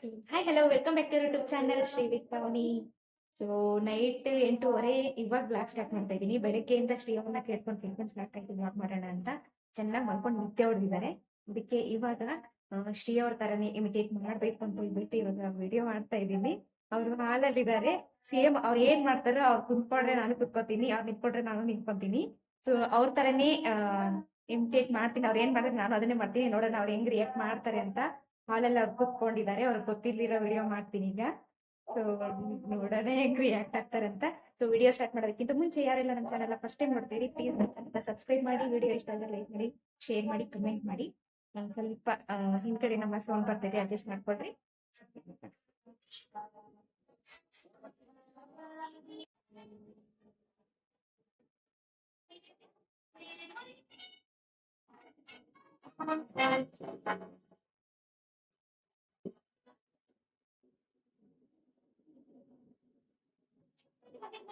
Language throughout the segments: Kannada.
Hi hello welcome back to YouTube channel Shri with Pavani so night ಎಂಟೂವರೆ ಇವಾಗ ಬ್ಲಾಗ್ ಸ್ಟಾರ್ಟ್ ಮಾಡ್ತಾ ಇದ್ದೀನಿ. ಬೆಳಗ್ಗೆಯಿಂದ ಶ್ರೀ ಅವ್ರನ್ನ ಕೇಳ್ಕೊಂಡು ಕೇಳ್ಕೊಂಡು ಸ್ಟಾರ್ಟ್ ಆಯ್ತು ಬ್ಲಾಗ್ ಮಾಡೋಣ ಅಂತ ಚೆನ್ನಾಗಿ ಮಾಡ್ಕೊಂಡು ನಿತ್ಯ ಹೊಡೆದಿದ್ದಾರೆ ಅದಕ್ಕೆ ಇವಾಗ ಶ್ರೀ ಅವ್ರ ತರನೇ ಇಮಿಟೇಟ್ ಮಾಡ್ಬೇಕು ಅಂತ ಹೇಳ್ಬಿಟ್ಟು ಇವಾಗ ವಿಡಿಯೋ ಮಾಡ್ತಾ ಇದ್ದೀನಿ. ಹಾಲಲ್ಲಿ ಇದ್ದಾರೆ ಸೇಮ್ ಅವ್ರು ಏನ್ ಮಾಡ್ತಾರೋ ಅವ್ರು ಕುತ್ಕೊಂಡ್ರೆ ನಾನು ಕುತ್ಕೋತೀನಿ, ಅವ್ರು ನಿಂತ್ಕೊಂಡ್ರೆ ನಾನು ನಿಂತ್ಕೊಂತೀನಿ. ಸೊ ಅವ್ರ ತರನೇ ಇಮಿಟೇಟ್ ಮಾಡ್ತೀನಿ. ಅವ್ರು ಏನ್ ಮಾಡಿದ್ರೆ ನಾನು ಅದನ್ನೇ ಮಾಡ್ತೀನಿ. ನೋಡೋಣ ಅವ್ರು ಹೆಂಗ್ ರಿಯಾಕ್ಟ್ ಮಾಡ್ತಾರೆ ಅಂತ. ಹಾಲಲ್ಲಿ ಕೂತ್ಕೊಂಡಿದ್ದಾರೆ. ಅವ್ರಿಗೆ ಅವ್ರು ಗೊತ್ತಿರ್ಲಿರೋ ವಿಡಿಯೋ ಮಾಡ್ತೀನಿ ಈಗ. ಸೊ ನೋಡೋಣ ಹೆಂಗ್ ರಿಯಾಕ್ಟ್ ಆಗ್ತಾರಂತ. ಸೊ ವಿಡಿಯೋ ಸ್ಟಾರ್ಟ್ ಮಾಡೋದಕ್ಕಿಂತ ಮುಂಚೆ ಯಾರೆಲ್ಲ ನಮ್ಮ ಚಾನಲ್ ಫಸ್ಟ್ ಟೈಮ್ ನೋಡ್ತೀರಿ ಪ್ಲೀಸ್ ನಮ್ಮ ಸಬ್ಸ್ಕ್ರೈಬ್ ಮಾಡಿ ವಿಡಿಯೋ ಇಷ್ಟ ಆದರೆ ಲೈಕ್ ಮಾಡಿ ಶೇರ್ ಮಾಡಿ ಕಮೆಂಟ್ ಮಾಡಿ. ಸ್ವಲ್ಪ ಹಿಂದ್ಗಡೆ ನಮ್ಮ ಸೌಂಡ್ ಬರ್ತಿದೆ ಅಡ್ಜಸ್ಟ್ ಮಾಡ್ಕೊಡ್ರಿ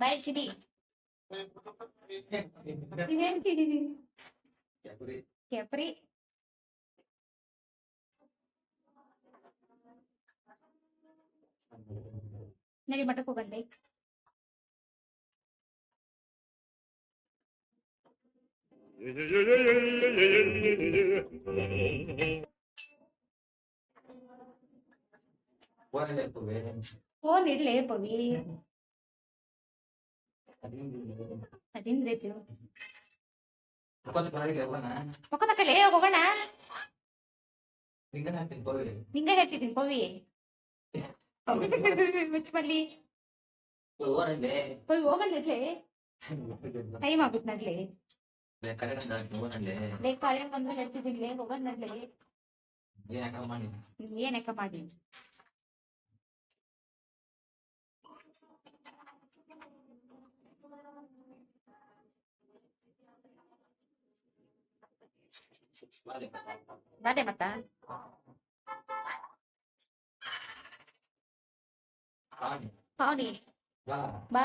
ಬಾಯ್ ಚಿಡಿ ಇದೇನ್ ಕೆಪ್ರಿ ನಡಿ ಮಠಕ್ಕೆ ಹೋಗಂಡೆ ಫೋನ್ ಇಡ್ಲೇ ಪವಿ ಅದಿಂದ್ರೈತಿ ಮಕ್ಕದಕ್ಕಲೇ ಹೋಗೋಣ ನಿಂಗ ಹೇಳ್ತಿದ್ದೀನಿ ಪವಿ ಮುಚ್ಚಮಲ್ಲಿ ಪವಿ ಹೋಗೋಣ ನಡ್ಲೆ ಟೈಮ್ ಆಗುತ್ತೆ ನಡ್ಲೆ ಲೇ ಕಾಳೆ ಬಂದ್ರೆ ಹೇಳ್ತಿದ್ದೀನಿ ಹೋಗೋಣ ನಡ್ಲೆ ಏನಕ್ಕ ಮಾಡಿ ಬಾಡೆ ಮತ್ತ ಪಾವನಿ ಬಾ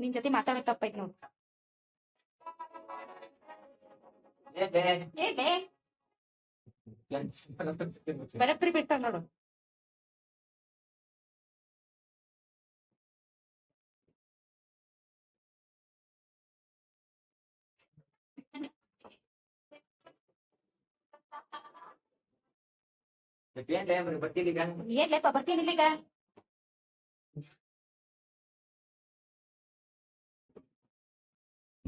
ನಿನ್ ಜೊತೆ ಮಾತಾಡೋದ್ ತಪ್ಪಾಯ್ತು ನೋಡು. ಏನೇ ಬರಬ್ರಿ ಬಿಡ್ತಾವ ನೋಡು. ಏನ್ ಏನ್ಲೇಪ ಬರ್ತೀನಿ ಇಲ್ಲಿಗ ಲೇಪ ಬರ್ತೀನಿ ಈಗ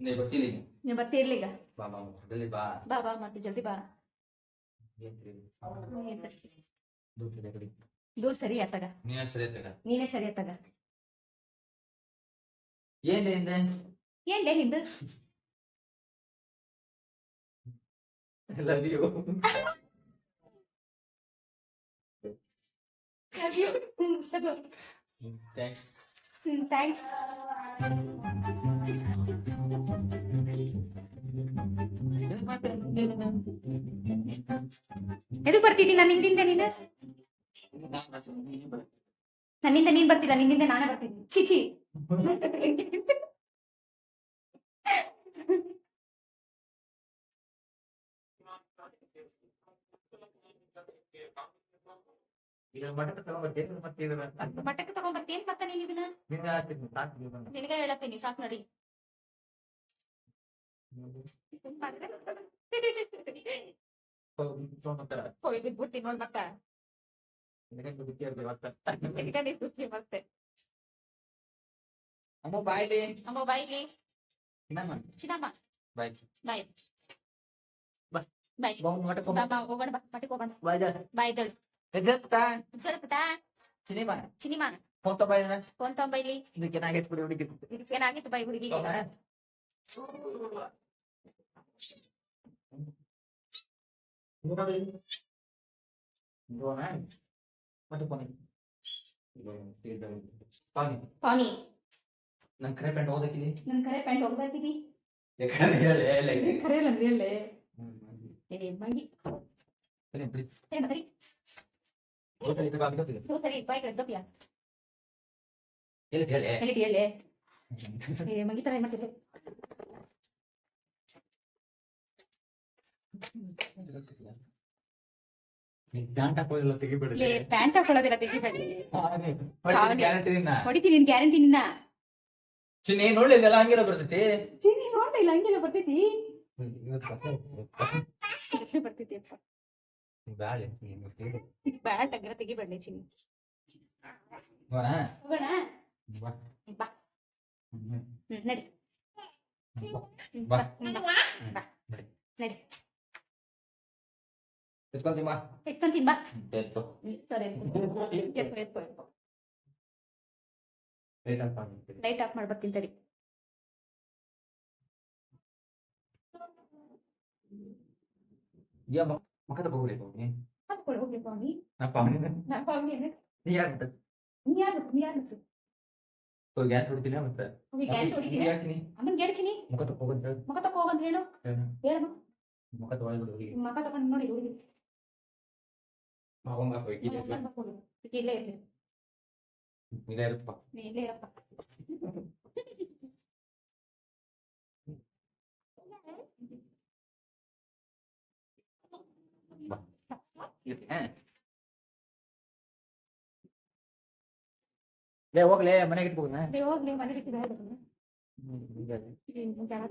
ನೀವು ಬರ್ತೀರ್ಲಿ ಈಗ ಬಾ ಬಾ ಜಲ್ದಿ ಬಾ ಬಾ ಬಾ ಮತ್ತೆ ಜಲ್ದಿ ಬಾ ಏನ್ರಿ? ಏನ್ ದೂರ ಇದೆ ಕಡೆ. ದೂರ ಸರಿ ಆತಗ ನೀ ಹೆಸ್ರು ಎತ್ತಗ. ನೀನೇ ಸರಿ ಆತಗ ಏನ್ರಿ ಹಿಂದೆ? ಏನ್ಲೇ ನಿಂದು Love you. Love you. ಹ್ಮ್, ತಗೋ. Thanks. ಹ್ಮ್, thanks. ಎದಕ್ ಬರ್ತಿದ್ದೀನಿ ನಾನು ಹಿಂದಿಂದ ನೀನು? ನನ್ನಿಂದ ನೀನ್ ಬರ್ತಿಲ್ಲ ನಿನ್ನಿಂದ ನಾನೇ ಬರ್ತೀನಿ. ಚಿಚಿ ತಗೊಂಡ್ಬರ್ತೀನಿ, ಮತ್ತೆ ತಗೊಂಡ್ಬರ್ತೀನಿ ಮತ್ತೆ ನೀನ್ ಇದನ್ನ. ನಿನಗೆ ಹೇಳತ್ತೀನಿ ಸಾಕ್ ನಡಿ. ತಗೊಂಡ್ಬರ್ತ. ಹೋಗಿ ಬಿಡ್ತೀನಿ ನೋಡ್ ಮತ್ತ ನಿನಗೆ ಬುದ್ಧಿ ಇರ್ಲಿ ಇವತ್ತ. ನಿನಗೆ ನೀನ್ ಸುತ್ತಿ ಮತ್ತೆ ಅಮ್ಮ ಬಾಯ್ಲಿ ಅಮ್ಮ ಬಾಯ್ಲಿ ಇನ್ನಮ್ಮ ಚಿನ್ನಮ್ಮ ಬಾಯ್ ಬಾಯ್ ಬಾ. ಬಾಯ್ ಬಾ ಮಟಕ ಬಾ ಬಾ ಹೋಗೋಣ ಬಾ ಮಟ್ಟಿಗೆ ಹೋಗೋಣ ಬಾಯ್ ಬಾಯ್ ದಳ್ ಎದ್ದತ್ತ ಜೊಡಪಟ ಸಿನಿಮಾ ಚಿನಿಮಾ ಫೋನ್ ತಗೊಂಬ ಫೋನ್ ತಗೊಂಬೈಲಿ ಇದಕ್ಕೆ ಏನಾಗೈತೆ ಬಿಡಿ ಹುಡುಗಿ ಇದಕ್ಕೆ ಏನಾಗಿತ್ತು ಬಾಯ್ ಹುಡುಗಿ ಮತ್ತೆ ಫೋನ್ ಪಾನಿ. ನನ್ ಕರೆ ಪೆಂಡ್ ಓದಕ್ಕಿದಿ ನನ್ ಕರೆ ಪ್ಯಾಂಟ್ ಹೋಗ್ದಾಕಿದಿ ಯಾಕಂದ್ರೆ ಹೇಳಿ ಹೇಳಿ ಕರೆ ಇಲ್ಲ ಹೇಳಿ ಏ ಮಂಗಿ ಸರಿ ಎಲ್ಲಿ ಹೇಳಿ ಹೇಳೆ ಹೇಳಿ ಏ ಮಂಗಿ ತರ ಮಾಡ್ತಿದ್ದೆ? ಪ್ಯಾಂಟ್ ಹಾಕೋದಿಲ್ಲ ತೆಗಿಬಿಡಿ ಪ್ಯಾಂಟ್ ಹಾಕೊಳ್ಳೋದಿಲ್ಲ ಹೊಡಿತೀನಿ ನಿನ್ ಗ್ಯಾರಂಟಿ ನಿನ್ನ. ಚಿನ್ನಿ ನೋಡ್ಲಿ ಇದೆಲ್ಲ ಹಂಗೆಲ್ಲ ಬರ್ತೈತಿ? ಚಿನಿ ನೋಡ್ತಾ ಇಲ್ಲ ಹಂಗೆಲ್ಲ ಬರ್ತೈತಿ? ಎಲ್ಲಿ ಬರ್ತೈತಿ ಅಪ್ಪ? ಬ್ಯಾಳೆ ಬ್ಯಾಟ್ ಅಗ್ರ ತೆಗಿಬೇಡಿ ಚಿನಿ ಹೋಗೋಣ? ಹೋಗೋಣ? ಬಾ. ಬಾ. ನಡಿ. ಬಾ. ಬಾ. ಬಾ. ನಡಿ ಎತ್ಕೊಂತೀನಿ ಬಾ ಎತ್ಕೊಂತೀನಿ ಬಾ ಎತ್ತು ಸರಿ ಎತ್ಕೊ ಎತ್ಕೊ ಎತ್ಕೊ ಲೈಟ್ ಆಫ್ ಲೈಟ್ ಆಫ್ ಮಾಡಿ ಬರ್ತೀನಿ ತಡಿ ಯಾ ಮಕ್ಕ ತಗೋಳಿ ಹೋಗಿ ಹಾಕ್ಕೊಳ್ಳಿ ಹೋಗಿ ಪಾವನಿ ನಾ ಪಾವನಿ ನಾ ಏನೇ ನೀ ಯಾರು ನೀ ಯಾರು ನೀ ಮತ್ತೆ ಗ್ಯಾಸ್ ಅಮ್ಮನ್ ಮುಖ ಹೇಳಿ ತಕೋ ಹೋಗಂತ ಹೇಳು ಹೇಳಮ್ಮ ಮುಖ ತಗೊಳ್ಳಿ ಮುಖ ತಗೊಂಡ್ ನೋಡಿ ಹುಡುಗಿ ಮಾವಂಗ ಹೋಗಿ ಇಲ್ಲೇ ಇರ್ಲಿ ಇಲ್ಲೇ ಇರುತ್ತಪ್ಪ ನೀ ಇಲ್ಲೇ ಇರಪ್ಪ ಲೇ ಹೋಗ್ಲೇ ಮನೆಗೆ ಇಟ್ಕೋಣ ಲೇ ಹೋಗ್ಲಿ ಮನೆ ಬಿಟ್ಟು ಬೇಡ ಹ್ಮ್ ಹ್ಮ್, ಜಾಗ